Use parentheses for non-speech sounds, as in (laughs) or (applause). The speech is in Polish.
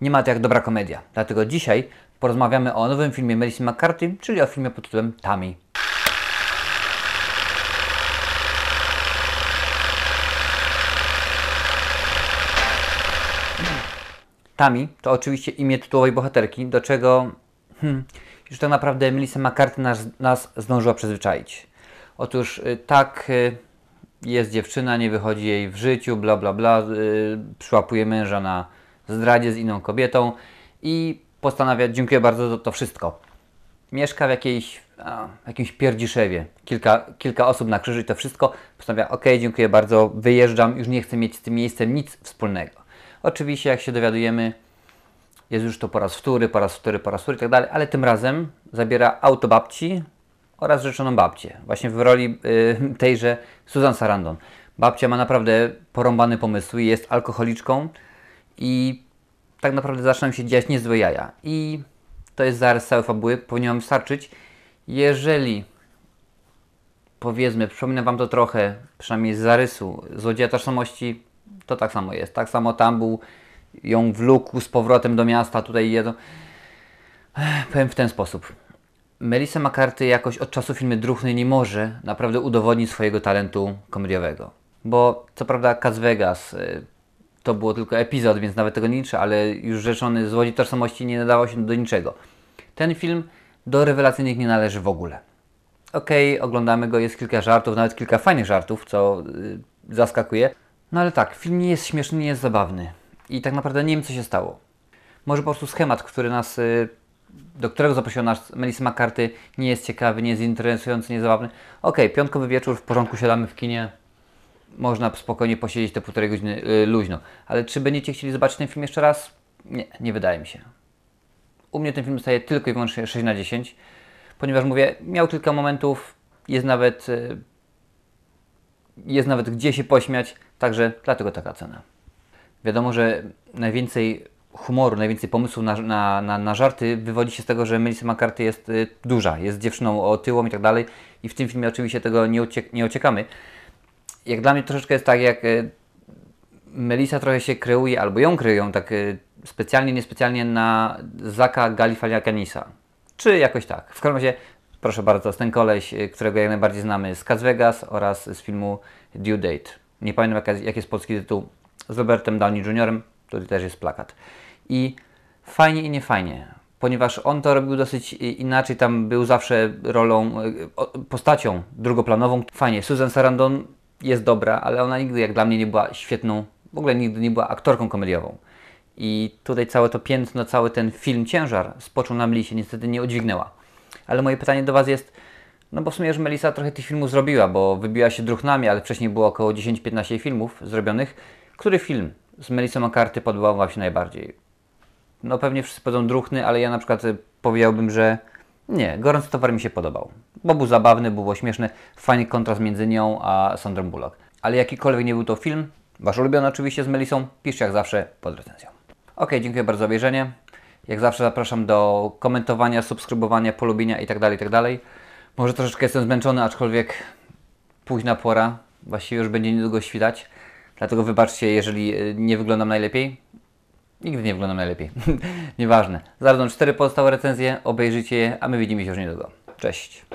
Nie ma to jak dobra komedia. Dlatego dzisiaj porozmawiamy o nowym filmie Melissa McCarthy, czyli o filmie pod tytułem Tammy. Tammy to oczywiście imię tytułowej bohaterki, do czego hmm, już tak naprawdę Melissa McCarthy nas, nas zdążyła przyzwyczaić. Otóż y, tak, y, jest dziewczyna, nie wychodzi jej w życiu, bla bla bla, y, przyłapuje męża na zdradzie z inną kobietą i postanawia, dziękuję bardzo, to, to wszystko. Mieszka w jakiejś, a, jakimś pierdziszewie, kilka, kilka osób na krzyżu i to wszystko. Postanawia, ok, dziękuję bardzo, wyjeżdżam, już nie chcę mieć z tym miejscem nic wspólnego. Oczywiście, jak się dowiadujemy, jest już to po raz wtóry, po raz wtóry, po raz wtóry i tak dalej, ale tym razem zabiera auto babci oraz rzeczoną babcię. Właśnie w roli y, tejże Susan Sarandon. Babcia ma naprawdę porąbane pomysły, jest alkoholiczką i tak naprawdę zaczynają się dziać niezłe jaja. I to jest zarys całej fabuły, powinien Wam wystarczyć. Jeżeli powiedzmy, przypominam Wam to trochę, przynajmniej z zarysu Złodzieja Tożsamości, to tak samo jest. Tak samo tam był, ją wlókł z powrotem do miasta, tutaj. Ech, Powiem w ten sposób. Melissa McCarthy jakoś od czasu filmu Druhny nie może naprawdę udowodnić swojego talentu komediowego. Bo co prawda Cas Vegas y, to było tylko epizod, więc nawet tego nie liczę, ale już rzeczony Złodziej Tożsamości nie nadawał się do niczego. Ten film do rewelacyjnych nie należy w ogóle. Okej, oglądamy go, jest kilka żartów, nawet kilka fajnych żartów, co y, zaskakuje. No ale tak, film nie jest śmieszny, nie jest zabawny. I tak naprawdę nie wiem, co się stało. Może po prostu schemat, który nas, y, do którego zaprosiła nas Melissa McCarthy, nie jest ciekawy, nie jest interesujący, nie jest zabawny. Okej, piątkowy wieczór, w porządku siadamy w kinie, można spokojnie posiedzieć te półtorej godziny y, luźno. Ale czy będziecie chcieli zobaczyć ten film jeszcze raz? Nie, nie wydaje mi się. U mnie ten film dostaje tylko i wyłącznie 6 na 10, ponieważ mówię, miał kilka momentów, jest nawet, y, jest nawet gdzie się pośmiać, także dlatego taka cena. Wiadomo, że najwięcej humoru, najwięcej pomysłów na, na, na, na żarty wywodzi się z tego, że Melissa McCarthy jest y, duża, jest dziewczyną otyłą i tak dalej i w tym filmie oczywiście tego nie, uciek nie ociekamy. Jak dla mnie troszeczkę jest tak, jak y, Melissa trochę się kreuje, albo ją kryją tak y, specjalnie, niespecjalnie na Zaka Galifaliakanisa. Czy jakoś tak. W każdym razie, proszę bardzo, ten koleś, y, którego jak najbardziej znamy z Cas Vegas oraz z filmu Due Date. Nie pamiętam jaki jest polski tytuł. Z Robertem Downey Jr., tutaj też jest plakat. I fajnie i niefajnie, ponieważ on to robił dosyć inaczej, tam był zawsze rolą, postacią drugoplanową. Fajnie, Susan Sarandon jest dobra, ale ona nigdy jak dla mnie nie była świetną, w ogóle nigdy nie była aktorką komediową. I tutaj całe to piętno, cały ten film, ciężar spoczął na Melissie, niestety nie udźwignęła. Ale moje pytanie do Was jest, no bo w sumie już Melissa trochę tych filmów zrobiła, bo wybiła się druchnami, ale wcześniej było około 10-15 filmów zrobionych. Który film z Melissą McCarthy podobał Wam się najbardziej? No pewnie wszyscy powiedzą druchny, ale ja na przykład y, powiedziałbym, że nie, Gorący Towar mi się podobał. Bo był zabawny, było śmieszny, fajny kontrast między nią a Sandrą Bullock. Ale jakikolwiek nie był to film, Wasz ulubiony oczywiście z Melissą, piszcie jak zawsze pod recenzją. Ok, dziękuję bardzo za obejrzenie. Jak zawsze zapraszam do komentowania, subskrybowania, polubienia itd., itd. Może troszeczkę jestem zmęczony, aczkolwiek późna pora, właściwie już będzie niedługo świtać. Dlatego wybaczcie, jeżeli y, nie wyglądam najlepiej. Nigdy nie wyglądam najlepiej. (laughs) Nieważne. Będą cztery pozostałe recenzje, obejrzyjcie je, a my widzimy się już niedługo. Cześć.